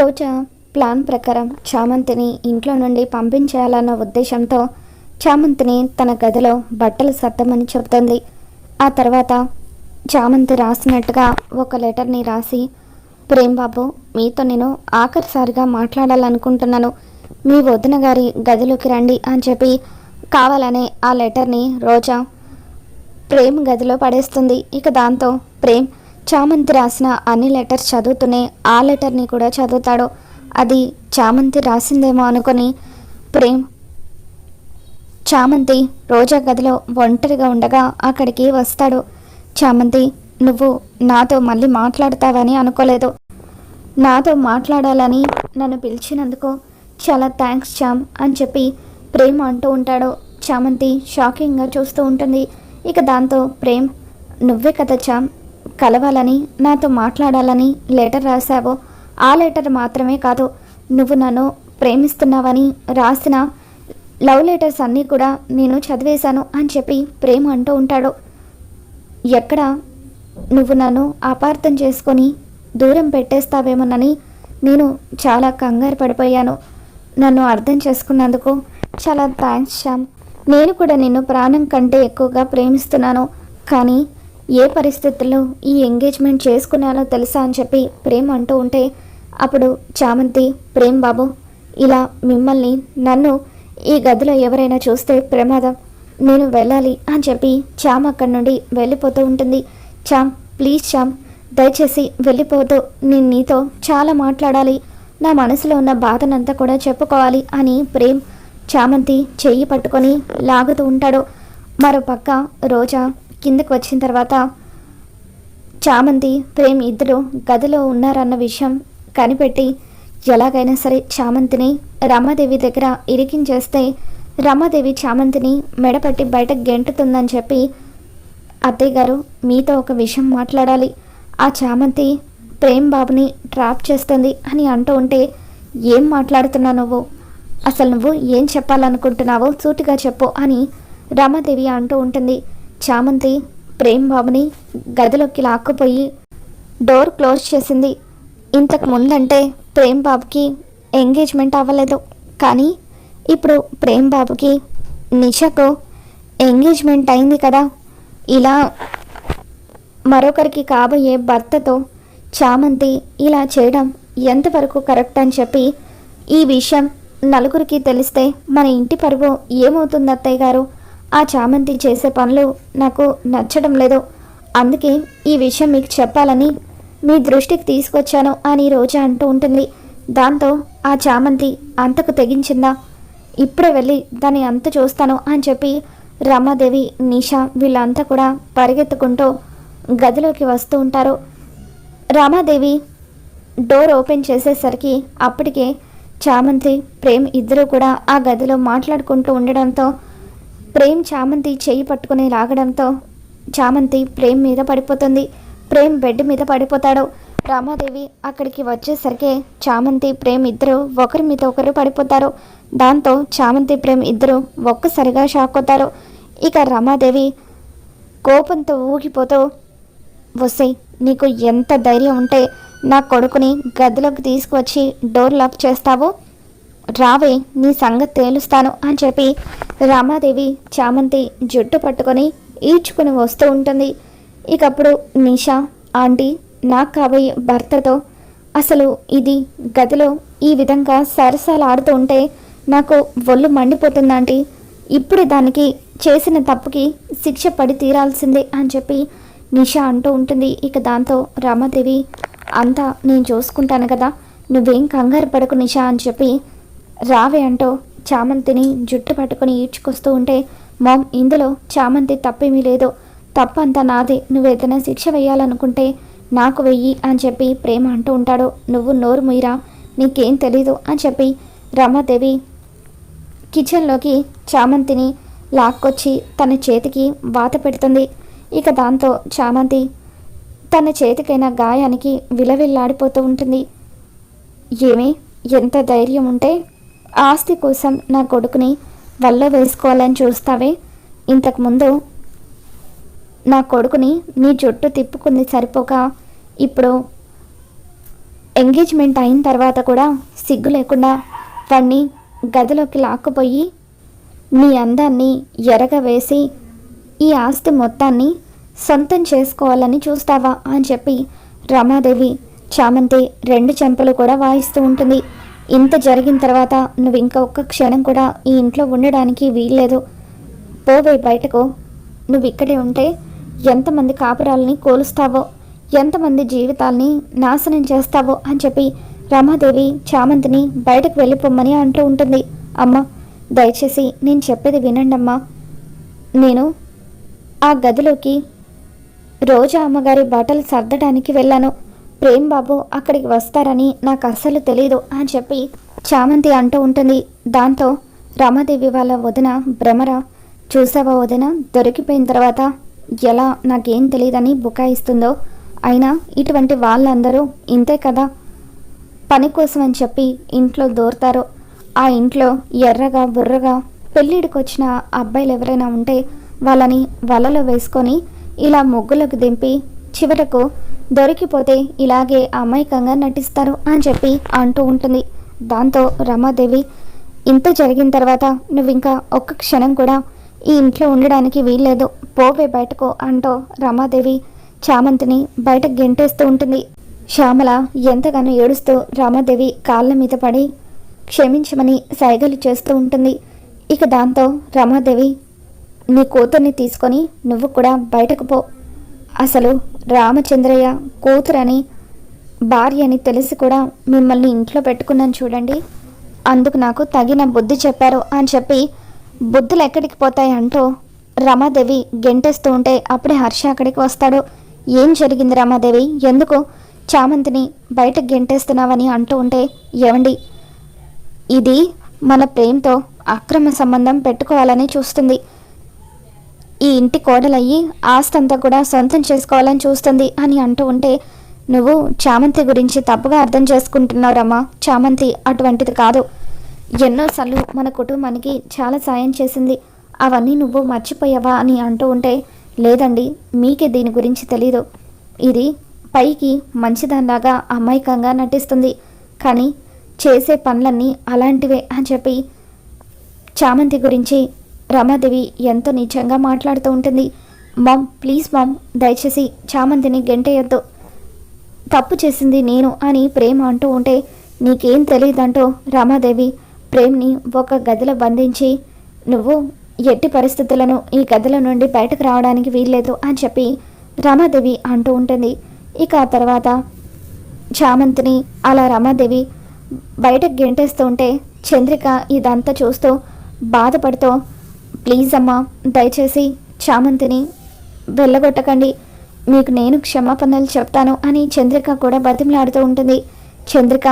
రోజా plan ప్రకారం చామంతిని ఇంట్లో నుండి పంపించేయాలన్న ఉద్దేశంతో చామంతిని తన గదిలో బట్టలు సర్దమని చెబుతుంది. ఆ తర్వాత చామంతి రాసినట్టుగా ఒక లెటర్ని రాసి ప్రేమ్ బాబు మీతో నేను ఆఖరిసారిగా మాట్లాడాలనుకుంటున్నాను. మీ వదిన గారి గదిలోకి రండి అని చెప్పి కావాలనే ఆ లెటర్ని రోజా ప్రేమ్ గదిలో పడేస్తుంది. ఇక దాంతో ప్రేమ్ చామంతి రాసిన అన్ని లెటర్స్ చదువుతూనే ఆ లెటర్ని కూడా చదువుతాడు. అది చామంతి రాసిందేమో అనుకొని ప్రేమ్ చామంతి రోజా గదిలో ఒంటరిగా ఉండగా అక్కడికి వస్తాడు. చామంతి నువ్వు నాతో మళ్ళీ మాట్లాడతావని అనుకోలేదు. నాతో మాట్లాడాలని నన్ను పిలిచినందుకు చాలా థ్యాంక్స్ చామ్ అని చెప్పి ప్రేమ్ అంటూ ఉంటాడు. చామంతి షాకింగ్గా చూస్తూ ఉంటుంది. ఇక దాంతో ప్రేమ్ నువ్వే కదా చామ్ కలవాలని నాతో మాట్లాడాలని లెటర్ రాశావో? ఆ లెటర్ మాత్రమే కాదు నువ్వు నన్ను ప్రేమిస్తున్నావని రాసిన లవ్ లెటర్స్ అన్నీ కూడా నేను చదివేశాను అని చెప్పి ప్రేమ అంటూ ఉంటాడు. ఎక్కడ నువ్వు నన్ను అపార్థం చేసుకొని దూరం పెట్టేస్తావేమోనని నేను చాలా కంగారు పడిపోయాను. నన్ను అర్థం చేసుకున్నందుకు చాలా థ్యాంక్స్ శ్యామ్. నేను కూడా నిన్ను ప్రాణం కంటే ఎక్కువగా ప్రేమిస్తున్నాను. కానీ ఏ పరిస్థితుల్లో ఈ ఎంగేజ్మెంట్ చేసుకున్నానో తెలుసా అని చెప్పి ప్రేమ్ అంటూ ఉంటే అప్పుడు చామంతి ప్రేమ్ బాబు ఇలా మిమ్మల్ని నన్ను ఈ గదిలో ఎవరైనా చూస్తే ప్రమాదం నేను వెళ్ళాలి అని చెప్పి చామ్ అక్కడి నుండి వెళ్ళిపోతూ ఉంటుంది. చామ్ ప్లీజ్ చామ్ దయచేసి వెళ్ళిపోతూ నేను నీతో చాలా మాట్లాడాలి. నా మనసులో ఉన్న బాధనంతా కూడా చెప్పుకోవాలి అని ప్రేమ్ చామంతి చెయ్యి పట్టుకొని లాగుతూ ఉంటాడు. మరోపక్క రోజా కిందకు వచ్చిన తర్వాత చామంతి ప్రేమ్ ఇద్దరు గదిలో ఉన్నారన్న విషయం కనిపెట్టి ఎలాగైనా సరే చామంతిని రమాదేవి దగ్గర ఇరికించేస్తే రమాదేవి చామంతిని మెడపట్టి బయట గెంటుతుందని చెప్పి అత్తయ్య గారు మీతో ఒక విషయం మాట్లాడాలి. ఆ చామంతి ప్రేమ్ బాబుని ట్రాప్ చేస్తుంది అని అంటూ ఉంటే ఏం మాట్లాడుతున్నావు నువ్వు? అసలు నువ్వు ఏం చెప్పాలనుకుంటున్నావో సూటిగా చెప్పు అని రమాదేవి అంటూ ఉంటుంది. చామంతి ప్రేమ్ బాబుని గదిలోకి లాక్కుపోయి డోర్ క్లోజ్ చేసింది. ఇంతకు ముందంటే ప్రేమ్ బాబుకి ఎంగేజ్మెంట్ అవ్వలేదు. కానీ ఇప్పుడు ప్రేమ్ బాబుకి నిషకు ఎంగేజ్మెంట్ అయింది కదా. ఇలా మరొకరికి కాబోయే భర్తతో చామంతి ఇలా చేయడం ఎంతవరకు కరెక్ట్ అని చెప్పి ఈ విషయం నలుగురికి తెలిస్తే మన ఇంటి పరువు ఏమవుతుంది అత్తయ్య గారు? ఆ చామంతి చేసే పనులు నాకు నచ్చడం లేదు. అందుకే ఈ విషయం మీకు చెప్పాలని మీ దృష్టికి తీసుకొచ్చాను అని రోజా అంటూ ఉంటుంది. దాంతో ఆ చామంతి అంతకు తెగించిందా? ఇప్పుడే వెళ్ళి దాన్ని అంత చూస్తాను అని చెప్పి రమాదేవి నిషా వీళ్ళంతా కూడా పరిగెత్తుకుంటూ గదిలోకి వస్తూ ఉంటారు. రామాదేవి డోర్ ఓపెన్ చేసేసరికి అప్పటికే చామంతి ప్రేమ్ ఇద్దరూ కూడా ఆ గదిలో మాట్లాడుకుంటూ ఉండడంతో ప్రేమ్ చామంతి చేయి పట్టుకుని లాగడంతో చామంతి ప్రేమ్ మీద పడిపోతుంది. ప్రేమ్ బెడ్ మీద పడిపోతాడు. రామాదేవి అక్కడికి వచ్చేసరికి చామంతి ప్రేమ్ ఇద్దరు ఒకరి మీద ఒకరు పడిపోతారు. దాంతో చామంతి ప్రేమ్ ఇద్దరు ఒక్కసారిగా షాక్ అవుతారు. ఇక రమాదేవి కోపంతో ఊగిపోతూ వసే నీకు ఎంత ధైర్యం ఉంటే నా కొడుకుని గదిలోకి తీసుకువచ్చి డోర్ లాక్ చేస్తావు? రావే నీ సంగతి తేలుస్తాను అని చెప్పి రామాదేవి చామంతి జుట్టు పట్టుకొని ఈడ్చుకుని వస్తూ ఉంటుంది. ఇకప్పుడు నిషా ఆంటీ నాకు కాబోయే భర్తతో అసలు ఇది గదిలో ఈ విధంగా సరసాలు ఆడుతూ ఉంటే నాకు ఒళ్ళు మండిపోతుంది ఆంటీ? ఇప్పుడు దానికి చేసిన తప్పుకి శిక్ష పడి తీరాల్సిందే అని చెప్పి నిషా అంటూ ఉంటుంది. ఇక దాంతో రామాదేవి అంతా నేను చూసుకుంటాను కదా నువ్వేం కంగారు పడకు నిషా అని చెప్పి రావే అంటూ చామంతిని జుట్టు పట్టుకొని ఈడ్చుకొస్తూ ఉంటే మామ్ ఇందులో చామంతి తప్పేమీ లేదు. తప్పంతా నాదే. నువ్వు ఏదైనా శిక్ష వేయాలనుకుంటే నాకు వెయ్యి అని చెప్పి ప్రేమ అంటూ ఉంటాడు. నువ్వు నోరు ముయిరా నీకేం తెలీదు అని చెప్పి రమాదేవి కిచెన్లోకి చామంతిని లాక్కొచ్చి తన చేతికి వాత పెడుతుంది. ఇక దాంతో చామంతి తన చేతికైన గాయానికి విలవిల్లాడిపోతూ ఉంటుంది. ఏమి? ఎంత ధైర్యం ఉంటే ఆస్తి కోసం నా కొడుకుని వల్ల వేసుకోవాలని చూస్తావే? ఇంతకుముందు నా కొడుకుని నీ జుట్టు తిప్పుకుంది సరిపోక ఇప్పుడు ఎంగేజ్మెంట్ అయిన తర్వాత కూడా సిగ్గు లేకుండా వాణ్ణి గదిలోకి లాక్కుపోయి నీ అందాన్ని ఎరగవేసి ఈ ఆస్తి మొత్తాన్ని సొంతం చేసుకోవాలని చూస్తావా అని చెప్పి రమాదేవి చామంతి రెండు చెంపలు కూడా వాయిస్తూ ఉంటుంది. ఇంత జరిగిన తర్వాత నువ్వు ఇంకా ఒక్క క్షణం కూడా ఈ ఇంట్లో ఉండడానికి వీల్లేదు. పోవే బయటకు. నువ్వు ఇక్కడే ఉంటే ఎంతమంది కాపురాలని కోలుస్తావో ఎంతమంది జీవితాల్ని నాశనం చేస్తావో అని చెప్పి రమాదేవి చామంతిని బయటకు వెళ్ళిపోమ్మని అంటూ ఉంటుంది. అమ్మ దయచేసి నేను చెప్పేది వినండమ్మా. నేను ఆ గదిలోకి రోజా అమ్మగారి బట్టలు సర్దడానికి వెళ్ళాను. ప్రేమ్ బాబు అక్కడికి వస్తారని నాకు అస్సలు తెలియదు అని చెప్పి చామంతి అంటూ ఉంటుంది. దాంతో రమాదేవి వాళ్ళ వదిన భ్రమర చూసావా వదిన? దొరికిపోయిన తర్వాత ఎలా? నాకేం తెలియదని బుకాయిస్తుందో. అయినా ఇటువంటి వాళ్ళందరూ ఇంతే కదా? పని కోసం అని చెప్పి ఇంట్లో దూరతారు. ఆ ఇంట్లో ఎర్రగా బుర్రగా పెళ్ళిడికి వచ్చిన అబ్బాయిలు ఎవరైనా ఉంటే వాళ్ళని వలలో వేసుకొని ఇలా ముగ్గులకు దింపి చివరకు దొరికిపోతే ఇలాగే అమాయకంగా నటిస్తారు అని చెప్పి అంటూ ఉంటుంది. దాంతో రమాదేవి ఇంత జరిగిన తర్వాత నువ్వు ఇంకా ఒక్క క్షణం కూడా ఈ ఇంట్లో ఉండడానికి వీల్లేదు. పోవే బయటకు అంటూ రమాదేవి చామంతిని బయటకు గెంటేస్తూ ఉంటుంది. శ్యామల ఎంతగానో ఏడుస్తూ రామాదేవి కాళ్ళ మీద పడి క్షమించమని సైగలు చేస్తూ ఉంటుంది. ఇక దాంతో రమాదేవి నీ కూతుర్ని తీసుకొని నువ్వు కూడా బయటకు పో. అసలు రామచంద్రయ్య కూతురని భార్య అని తెలిసి కూడా మిమ్మల్ని ఇంట్లో పెట్టుకున్నాను చూడండి. అందుకు నాకు తగిన బుద్ధి చెప్పారు అని చెప్పి బుద్ధులు ఎక్కడికి పోతాయి అంటూ రమాదేవి గెంటేస్తూ ఉంటే అప్పుడే హర్ష అక్కడికి వస్తాడు. ఏం జరిగింది రమాదేవి? ఎందుకు చామంతిని బయటకు గెంటేస్తున్నావని అంటూ ఉంటే ఏమండి? ఇది మన ప్రేమతో అక్రమ సంబంధం పెట్టుకోవాలని చూస్తుంది. ఈ ఇంటి కోడలయ్యి ఆస్తంతా కూడా సొంతం చేసుకోవాలని చూస్తుంది అని అంటూ ఉంటే నువ్వు చామంతి గురించి తప్పుగా అర్థం చేసుకుంటున్నారమ్మా చామంతి అటువంటిది కాదు. ఎన్నోసార్లు మన కుటుంబానికి చాలా సాయం చేసింది. అవన్నీ నువ్వు మర్చిపోయావా? అని అంటూ ఉంటే లేదండి మీకే దీని గురించి తెలీదు. ఇది పైకి మంచిదానిలాగా అమాయకంగా నటిస్తుంది. కానీ చేసే పనులన్నీ అలాంటివే అని చెప్పి చామంతి గురించి రమాదేవి ఎంతో నీచంగా మాట్లాడుతూ ఉంటుంది. మామ్ ప్లీజ్ మామ్ దయచేసి చామంతిని గెంటేయొద్దు. తప్పు చేసింది నేను అని ప్రేమ అంటూ ఉంటే నీకేం తెలియదంటూ రమాదేవి ప్రేమ్ని ఒక గదిలో బంధించి నువ్వు ఎట్టి పరిస్థితులను ఈ గదిలో నుండి బయటకు రావడానికి వీల్లేదు అని చెప్పి రమాదేవి అంటూ ఉంటుంది. ఇక ఆ తర్వాత చామంతిని అలా రమాదేవి బయటకు గెంటేస్తూ ఉంటే చంద్రిక ఇదంతా చూస్తూ బాధపడుతూ ప్లీజ్ అమ్మా దయచేసి చామంతిని వెళ్ళగొట్టకండి. మీకు నేను క్షమాపణలు చెప్తాను అని చంద్రిక కూడా బతిమలాడుతూ ఉంటుంది. చంద్రిక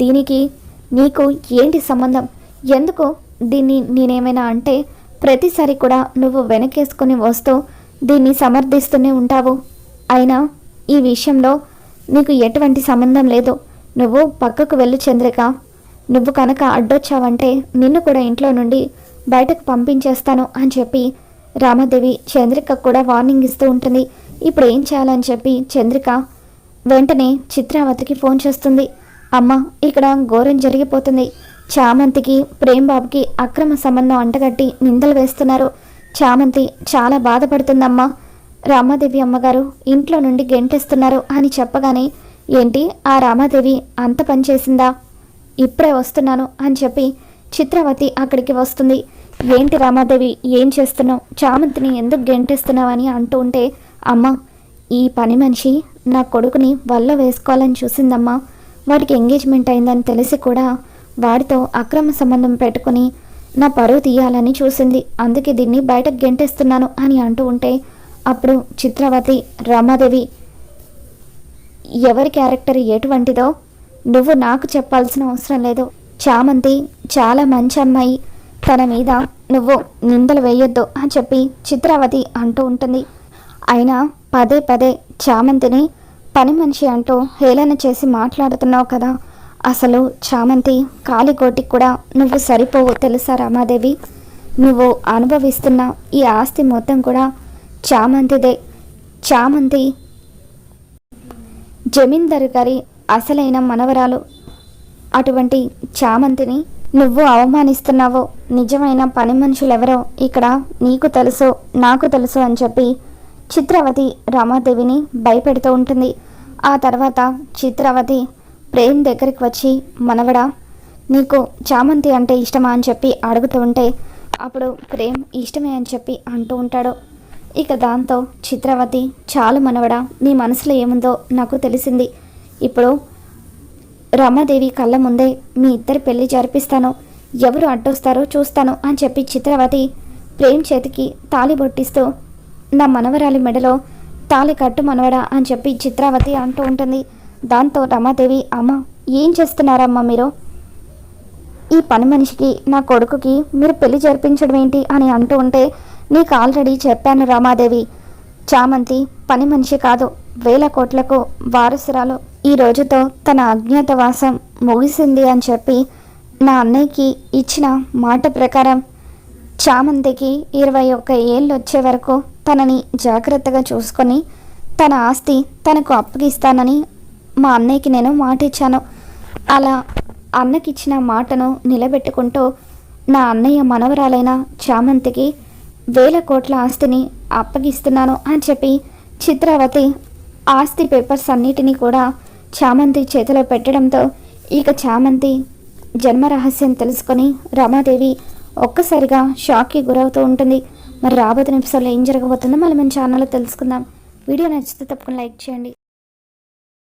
దీనికి నీకు ఏంటి సంబంధం? ఎందుకు దీన్ని నేనేమైనా అంటే ప్రతిసారి కూడా నువ్వు వెనకేసుకుని వస్తూ దీన్ని సమర్థిస్తూనే ఉంటావు. అయినా ఈ విషయంలో నీకు ఎటువంటి సంబంధం లేదు. నువ్వు పక్కకు వెళ్ళు చంద్రిక. నువ్వు కనుక అడ్డొచ్చావంటే నిన్ను కూడా ఇంట్లో నుండి బయటకు పంపించేస్తాను అని చెప్పి రామాదేవి చంద్రిక కూడా వార్నింగ్ ఇస్తూ ఉంటుంది. ఇప్పుడు ఏం చేయాలని చెప్పి చంద్రిక వెంటనే చిత్రావతికి ఫోన్ చేస్తుంది. అమ్మ ఇక్కడ ఘోరం జరిగిపోతుంది. చామంతికి ప్రేమ్ బాబుకి అక్రమ సంబంధం అంటగట్టి నిందలు వేస్తున్నారు. చామంతి చాలా బాధపడుతుందమ్మా. రామాదేవి అమ్మగారు ఇంట్లో నుండి గెంటేస్తున్నారు అని చెప్పగానే ఏంటి ఆ రామాదేవి అంత పని చేసిందా? ఇప్పుడే వస్తున్నాను అని చెప్పి చిత్రవతి అక్కడికి వస్తుంది. ఏంటి రామాదేవి ఏం చేస్తున్నావు? చామంతిని ఎందుకు గెంటిస్తున్నావని అని అంటూ ఉంటే అమ్మ ఈ పని మనిషి నా కొడుకుని వల్ల వేసుకోవాలని చూసిందమ్మా. వాడికి ఎంగేజ్మెంట్ అయిందని తెలిసి కూడా వాడితో అక్రమ సంబంధం పెట్టుకుని నా పరువు తీయాలని చూసింది. అందుకే దీన్ని బయటకు గెంటేస్తున్నాను అని అంటూ ఉంటే అప్పుడు చిత్రవతి రమాదేవి ఎవరి క్యారెక్టర్ ఎటువంటిదో నువ్వు నాకు చెప్పాల్సిన అవసరం లేదు. చామంతి చాలా మంచి అమ్మాయి. తన మీద నువ్వు నిందలు వేయొద్దు అని చెప్పి చిత్రావతి అంటూ ఉంటుంది. అయినా పదే పదే చామంతిని పని మనిషి అంటూ హేళన చేసి మాట్లాడుతున్నావు కదా. అసలు చామంతి కాలికోటికి కూడా నువ్వు సరిపోవు తెలుసా రామాదేవి? నువ్వు అనుభవిస్తున్న ఈ ఆస్తి మొత్తం కూడా చామంతిదే. చామంతి జమీందారు గారి అసలైన మనవరాలు. అటువంటి చామంతిని నువ్వు అవమానిస్తున్నావో. నిజమైన పని మనుషులెవరో ఇక్కడ నీకు తెలుసు నాకు తెలుసు అని చెప్పి చిత్రవతి రమాదేవిని భయపెడుతూ ఉంటుంది. ఆ తర్వాత చిత్రవతి ప్రేమ్ దగ్గరికి వచ్చి మనవడా నీకు చామంతి అంటే ఇష్టమా అని చెప్పి అడుగుతూ ఉంటే అప్పుడు ప్రేమ్ ఇష్టమే అని చెప్పి అంటూ ఉంటాడు. ఇక దాంతో చిత్రవతి చాలు మనవడా నీ మనసులో ఏముందో నాకు తెలిసింది. ఇప్పుడు రమాదేవి కళ్ళ ముందే మీ ఇద్దరి పెళ్ళి జరిపిస్తాను. ఎవరు అడ్డొస్తారో చూస్తాను అని చెప్పి చిత్రవతి ప్రేమ్ చేతికి తాళి బొట్టిస్తూ నా మనవరాలి మెడలో తాళి కట్టు మనవడా అని చెప్పి చిత్రావతి అంటూ ఉంటుంది. దాంతో రమాదేవి అమ్మ ఏం చేస్తున్నారమ్మా మీరు? ఈ పని మనిషికి నా కొడుకుకి మీరు పెళ్ళి జరిపించడం ఏంటి అని అంటూ ఉంటే నీకు ఆల్రెడీ చెప్పాను రామాదేవి. చామంతి పని మనిషి కాదు. వేల కోట్లకు వారసురాలు ఈ రోజుతో తన అజ్ఞాతవాసం ముగిసింది అని చెప్పి నా అన్నయ్యకి ఇచ్చిన మాట ప్రకారం చామంతికి ఇరవై ఒక్క ఏళ్ళు వచ్చే వరకు తనని జాగ్రత్తగా చూసుకొని తన ఆస్తి తనకు అప్పగిస్తానని మా అన్నయ్యకి నేను మాట ఇచ్చాను అలా అన్నకిచ్చిన మాటను నిలబెట్టుకుంటూ నా అన్నయ్య మనవరాలైన చామంతికి వేల కోట్ల ఆస్తిని అప్పగిస్తున్నాను అని చెప్పి చిత్రావతి ఆస్తి పేపర్స్ అన్నిటినీ కూడా చామంతి చేతిలో పెట్టడంతో ఇక చామంతి జన్మ రహస్యం తెలుసుకొని రమాదేవి ఒక్కసారిగా షాక్కి గురవుతూ ఉంటుంది. మరి రాబోతున్న ఎపిసోడ్లో ఏం జరగబోతుందో మళ్ళీ మన ఛానల్లో తెలుసుకుందాం. వీడియో నచ్చితే తప్పకుండా లైక్ చేయండి.